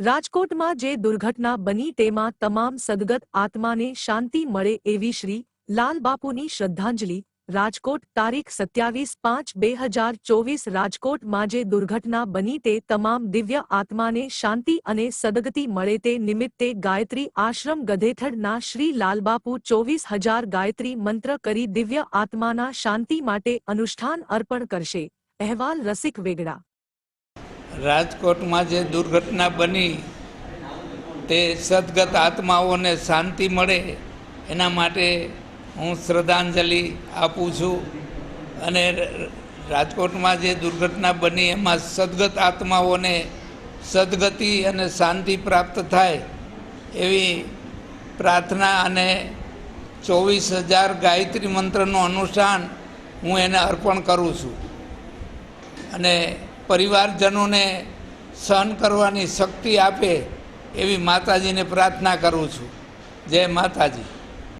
રાજકોટમાં જે દુર્ઘટના બની તેમાં તમામ સદગત આત્માને શાંતિ મળે એવી શ્રી લાલબાપુની શ્રદ્ધાંજલિ. રાજકોટ, તારીખ સત્યાવીસ પાંચ બે હજાર ચોવીસ રાજકોટમાં જે દુર્ઘટના બની તે તમામ દિવ્ય આત્માને શાંતિ અને સદગતિ મળે તે નિમિત્તે ગાયત્રી આશ્રમ ગધેથડના શ્રી લાલબાપુ ચોવીસ હજાર ગાયત્રી મંત્ર કરી દિવ્ય આત્માના શાંતિ માટે અનુષ્ઠાન અર્પણ કરશે. અહેવાલ રસિક વેગડા. રાજકોટમાં જે દુર્ઘટના બની, તે સદગત આત્માઓને શાંતિ મળે, એના માટે હું શ્રદ્ધાંજલિ આપું છું. અને રાજકોટમાં જે દુર્ઘટના બની, એમાં સદગત આત્માઓને સદગતિ અને શાંતિ પ્રાપ્ત થાય, એવી પ્રાર્થના અને ચોવીસ હજાર ગાયત્રી મંત્રનું અનુષ્ઠાન હું એને અર્પણ કરું છું. અને પરિવારજનોને સહન કરવાની શક્તિ આપે એવી માતાજીને પ્રાર્થના કરું છું. જય માતાજી.